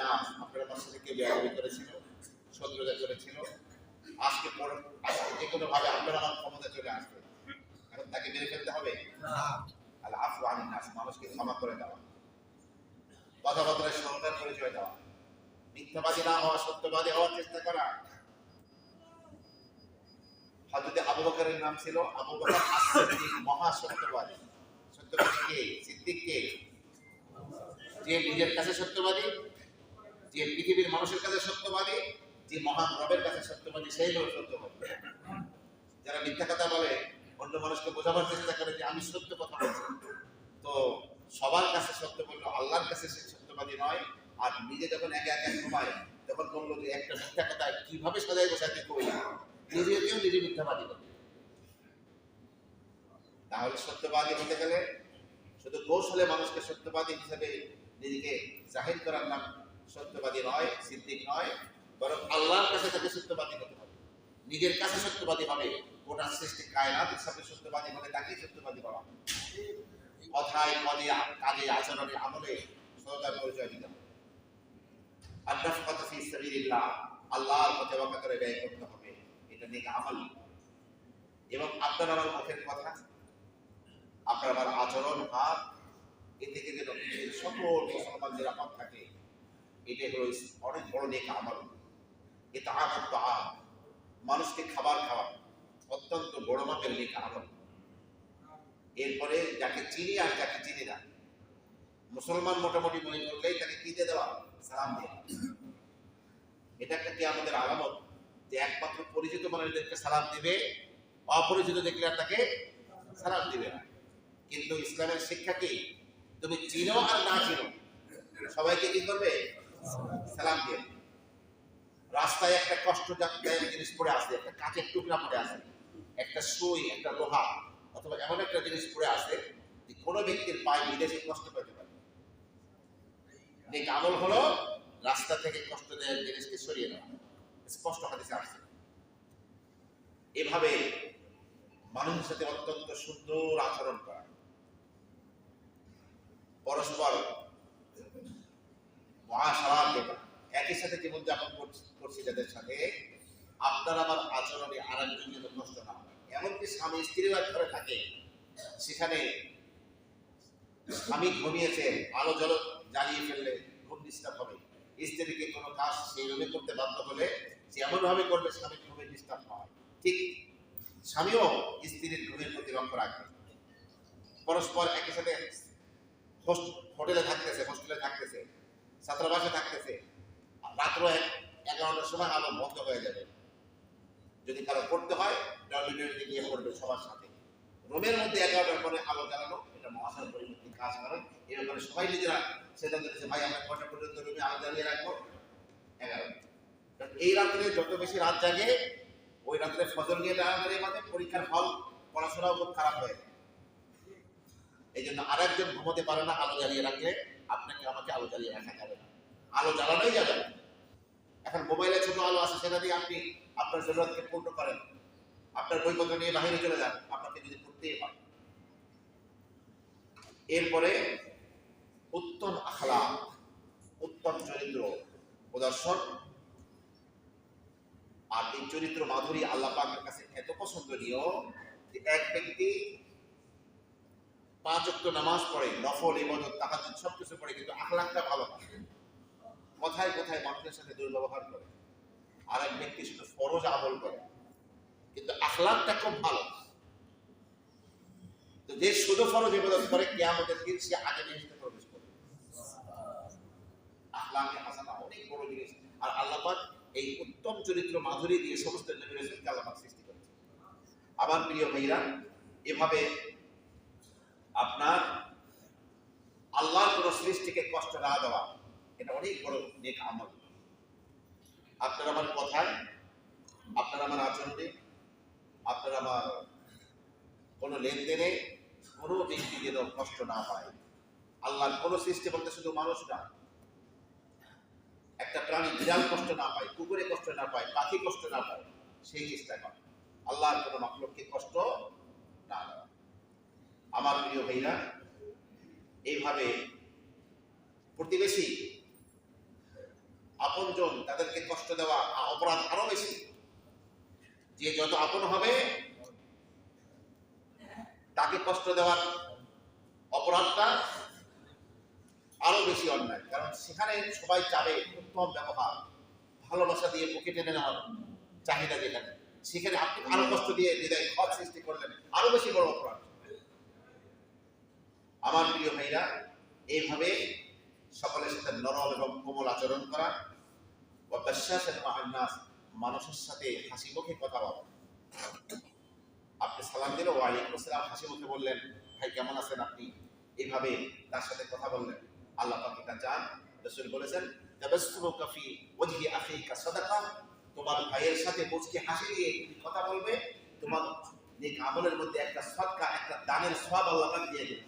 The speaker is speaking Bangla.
নাস আপনার আমার সাথে কেউ বেয়াদবি করেছিল শত্রুতা করেছিল। আজকে পরে আজকে যে কোনো ভাবে আপনার আমার ক্ষমতা চলে আসবে এখন তাকে মেরে ফেলতে হবে? আল্লাহ আফু আনিন নাস মানুষকে ক্ষমা করে দেওয়া কথাবার্তায় সন্তান পরিচয় দেওয়া মিথ্যাবাদী না হওয়া সত্যবাদী হওয়ার চেষ্টা করা। হযরত আবু বকরের নাম ছিল আবু বকর as-সিদ্দিক মহা সত্যবাদী। সত্যবাদী কে? সিদ্দিক কে? যে নিজের কাছে সত্যবাদী যে পৃথিবীর মানুষের কাছে সত্যবাদী, যে মহান রবের কাছে সত্যবাদী, সেই হলো সত্যবাদী। যারা মিথ্যা কথা বলে, অন্য মানুষকে বোঝাবার চেষ্টা করে যে আমি সত্য কথা বলছি। তো সবার কাছে সত্য বলল, আল্লাহর কাছে সে সত্যবাদী নয়। আর নিজে যখন একে একে ঘুমায়, তখন বলল যে একটা মিথ্যা কথা কীভাবে সাজাই বসাতে কই নিজেকেও নিজে মিথ্যাবাদী করে তাহলে সত্যবাদী হতে গেলে শুধু কৌশলে মানুষকে সত্যবাদী হিসেবে নিজেকে জাহির করার নাম সত্যবাদী নয়, সিদ্দিক নয়, বরং আল্লাহর কাছে তাকে সত্যবাদী হতে হবে নিজের কাছে সত্যবাদী হবে, গোটা সৃষ্টি কায়নাত হিসাবে সত্যবাদী হলে তাকেই সত্যবাদী বলা। কথায় পদে, কাজে, আচরণে, আমলে সততার পরিচয় দিতে হবে। কথা ফি সাবিলিল্লাহ আল্লাহর পথে করে ব্যয় করতে হবে। এটা নিয়ে আমল। এবং আপনার আমার মুখের কথা আপনার আমার আচরণ, ভাব, এ থেকে যেন সকল মুসলমান থাকে। এটাই হলো অনেক বড় নেক আমল। এটা আমল তো আম মানুষকে খাবার খাওয়া অত্যন্ত বড় মাপের নেক আমল। এরপরে যাকে চিনি আর যাকে চিনি না, মুসলমান মোটামুটি মনে করলেই তাকে কি দিয়ে দেওয়া? সালাম দিয়ে এটা একটা কি আমাদের আলামত যে একমাত্র পরিচিত মানুষদেরকে সালাম দিবে, অপরিচিত দেখলে আর তাকে সালাম দিবে না। কিন্তু ইসলামের শিক্ষা কি? তুমি চিনো আর না চিনো। সবাইকে কি করবে? সালাম দিয়ে। রাস্তায় একটা কষ্টদায়ক জিনিস পড়ে আছে, একটা কাঁচের টুকরা পড়ে আছে, একটা সুই, একটা লোহা, অথবা এমন একটা জিনিস পড়ে আছে যে কোনো ব্যক্তির পায়ে বিদেশে কষ্ট পেতে পারে। নেক আমল হলো রাস্তা থেকে কষ্টদায়ক জিনিসকে সরিয়ে নেওয়া। স্পষ্ট হাদিসে আসছে। এভাবে মানুষের সাথে অত্যন্ত সুন্দর আচরণ করা। একই সাথে জীবনযাপন করছি- যাদের সাথে আপনার আমার আচরণে আর একজন যেন কষ্ট না হয়। এমনকি স্বামী স্ত্রীর এক ঘরে থাকে, সেখানে স্বামী ঘুমিয়েছে, আলো জল জ্বালিয়ে ফেললে ঘুম ডিস্টার্ব হবে। স্ত্রীকে কোনো কাজ সেই রুমে করতে বাধ্য হলে সে এমনভাবে করবে স্বামী ঘুমে ডিস্টার্ব হয়। ঠিক স্বামীও স্ত্রীর ঘুমের প্রতি লক্ষ্য রাখবে পরস্পর একই সাথে হোস্ট- হোটেলে থাকতেছে, হোস্টেলে থাকতেছে, ছাত্রাবাসে থাকতেছে রাত্র এগারোটার সময় আলো বন্ধ হয়ে যাবে। যদি কারও পড়তে হয় ডরমিটরিতে গিয়ে পড়বে সবার সাথে। রুমের মধ্যে এগারোটার পরে আলো জ্বালানো, এটা মহাশয় পরিবর্তন কাজ করেন এই ব্যাপারে সবাই নিজেরা সিদ্ধান্ত নিয়েছে ভাই, আমরা কটা পর্যন্ত রুমে আলো জ্বালিয়ে রাখব? এগারো। কারণ এই রাত্রে যত বেশি রাত জাগে, ওই রাত্রে ফজর নিয়ে দাঁড়ানোর মাঝে পরীক্ষার ফল পড়াশোনাও খুব খারাপ হয়ে যায়। এই জন্য আরেকজন ঘুমোতে পারে না আলো জ্বালিয়ে রাখলে, আপনাকে আমাকে আলো জ্বালিয়ে রাখা যাবে না। আলো জ্বালানোই যাবে না। এখন মোবাইলে ছোট আলো আছে, সেটা দিয়ে আপনি আপনার জরুরতকে পূর্ণ করেন। আপনার বইপত্র নিয়ে বাহিরে চলে যান, আপনাকে যদি পড়তেই হয়। এরপরে উত্তম আখলা উত্তম চরিত্র, প্রদর্শন। আর এই চরিত্র মাধুরী আল্লাহ পাকের কাছে এত পছন্দনীয় যে এক ব্যক্তি পাঁচ অক্ট নামাজ পড়ে, নফল, ইবাদত, তাহাজ্জুদ সব কিছু পড়ে, কিন্তু আখলাকটা ভালো না। কথায় কথায় মানুষের সাথে দুর্ব্যবহার করে। আর এক ব্যক্তি শুধু ফরজ আমল করে। কিন্তু আখলাকটা খুব ভালো। তো যে শুধু ফরজ ইবাদত করে, কিয়ামতের দিন সে আগে বেহেশতে প্রবেশ করবে। আখলাকে হাসানা অনেক বড় জিনিস। আর আল্লাপাক এই উত্তম চরিত্র মাধুরী দিয়ে সমস্ত নবী আল্লাহ সৃষ্টি করেছে প্রিয় ভাইরা, এভাবে আপনার আল্লাহর কোন সৃষ্টিকে কষ্ট না দেওয়া এটা অনেক বড় নেক আমল। আপনার আমার কথায়, আপনার আমার আচরণে, আপনার আমার কোনো লেনদেনে কোনো ব্যক্তি যেন কষ্ট না পায়। আল্লাহর কোনো সৃষ্টি বলতে শুধু মানুষ না, একটা প্রাণী বিড়াল কষ্ট না পায়, কুকুরে কষ্ট না পায়, পাখি কষ্ট না পায়, সেই চেষ্টা করে। আল্লাহর কোনো মাকলুককে কষ্ট না আমার প্রিয় ভাইরা, এইভাবে প্রতিবেশী আপনজন তাদেরকে কষ্ট দেওয়া অপরাধ আরও বেশি। যে যত আপন হবে, তাকে কষ্ট দেওয়ার অপরাধটা আরও বেশি অন্যায়। কারণ সেখানে সবাই চাবে উত্তম ব্যবহার, ভালোবাসা দিয়ে বুকে টেনে নেওয়ার চাহিদা যেখানে। সেখানে আপনি আরও কষ্ট দিয়ে হৃদয় ক্ষত সৃষ্টি করলেন, আরও বেশি বড় অপরাধ। আমার প্রিয় ভাইরা, এইভাবে সকলের সাথে নরম এবং কোমল আচরণ করা মানুষের সাথে হাসি মুখে কথা বলা। আপনি সালাম দিলে, ওয়ালাইকুম হাসি মুখে বললেন, ভাই, কেমন আছেন আপনি? এইভাবে তার সাথে কথা বললেন। আল্লাহ পাক এটা চান। রসুল বলেছেন তোমার ভাইয়ের সাথে হাসি দিয়ে তুমি কথা বলবে, তোমার নেক আমলের মধ্যে একটা একটা দানের সওয়াব আল্লাহ দিয়ে দেবে।